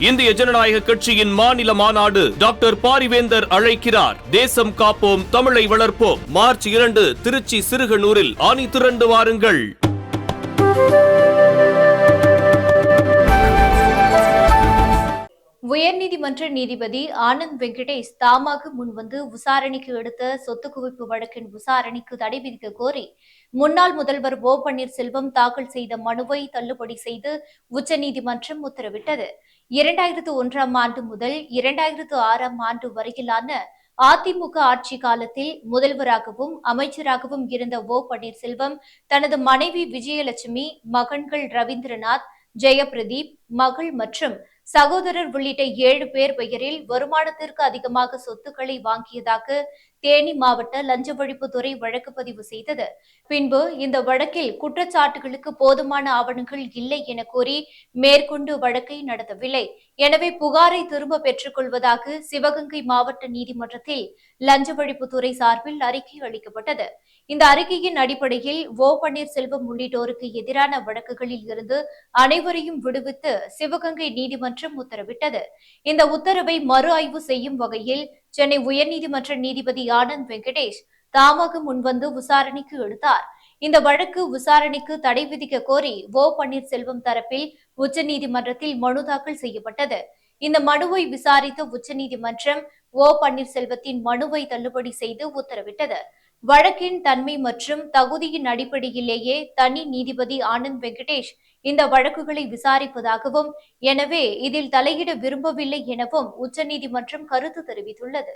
இந்திய ஜனநாயக கட்சியின் மாநில மாநாடு டாக்டர் பாரிவேந்தர் அழைக்கிறார். தேசம் காப்போம் தமிழை வளர்ப்போம். மார்ச் இரண்டு திருச்சி சிறுகனூரில் ஆணி திரண்டு வாருங்கள். உயர்நீதிமன்ற நீதிபதி ஆனந்த் வெங்கடேஷ் தாமாக முன்வந்து விசாரணைக்கு எடுத்த சொத்து குவிப்பு வழக்கின் விசாரணைக்கு தடை விதிக்க கோரி முன்னாள் முதல்வர் ஓ பன்னீர்செல்வம் தாக்கல் செய்த மனுவை தள்ளுபடி செய்து உச்சநீதிமன்றம் உத்தரவிட்டது. இரண்டாயிரத்து ஒன்றாம் ஆண்டு முதல் இரண்டாயிரத்து ஆறாம் ஆண்டு வரையிலான அதிமுக ஆட்சி காலத்தில் முதல்வராகவும் அமைச்சராகவும் இருந்த ஓ பன்னீர்செல்வம் தனது மனைவி விஜயலட்சுமி மகன்கள் ரவீந்திரநாத் ஜெயபிரதீப் மகள் மற்றும் சகோதரர் உள்ளிட்ட ஏழு பேர் பெயரில் வருமானத்திற்கு அதிகமாக சொத்துக்களை வாங்கியதாக தேனி மாவட்ட லஞ்ச ஒழிப்புத்துறை வழக்கு பதிவு செய்தது. பின்பு இந்த வழக்கில் குற்றச்சாட்டுகளுக்கு போதுமான ஆவணங்கள் இல்லை என கூறி மேற்கொண்டு வழக்கை நடத்தவில்லை. எனவே புகாரை திரும்ப பெற்றுக் கொள்வதாக சிவகங்கை மாவட்ட நீதிமன்றத்தில் லஞ்ச ஒழிப்புத்துறை சார்பில் அறிக்கை அளிக்கப்பட்டது. இந்த அறிக்கையின் அடிப்படையில் ஓ. பன்னீர்செல்வம் உள்ளிட்டோருக்கு எதிரான வழக்குகளில் இருந்து அனைவரையும் விடுவித்து சிவகங்கை நீதிமன்றம் உத்தரவிட்டது. இந்த உத்தரவை மறு ஆய்வு செய்யும் வகையில் சென்னை உயர்நீதிமன்ற நீதிபதி ஆனந்த் வெங்கடேஷ் தாமாக முன்வந்து விசாரணைக்கு எடுத்தார். இந்த வழக்கு விசாரணைக்கு தடை விதிக்க கோரி ஓ பன்னீர்செல்வம் தரப்பில் உச்சநீதிமன்றத்தில் மனு தாக்கல் செய்யப்பட்டது. இந்த மனுவை விசாரித்த உச்சநீதிமன்றம் ஓ பன்னீர்செல்வத்தின் மனுவை தள்ளுபடி செய்து உத்தரவிட்டது. வழக்கின் தன்மை மற்றும் தகுதியின் அடிப்படையிலேயே தனி நீதிபதி ஆனந்த் வெங்கடேஷ் இந்த வழக்குகளை விசாரிப்பதாகவும் எனவே இதில் தலையிட விரும்பவில்லை எனவும் உச்சநீதிமன்றம் கருத்து தெரிவித்துள்ளது.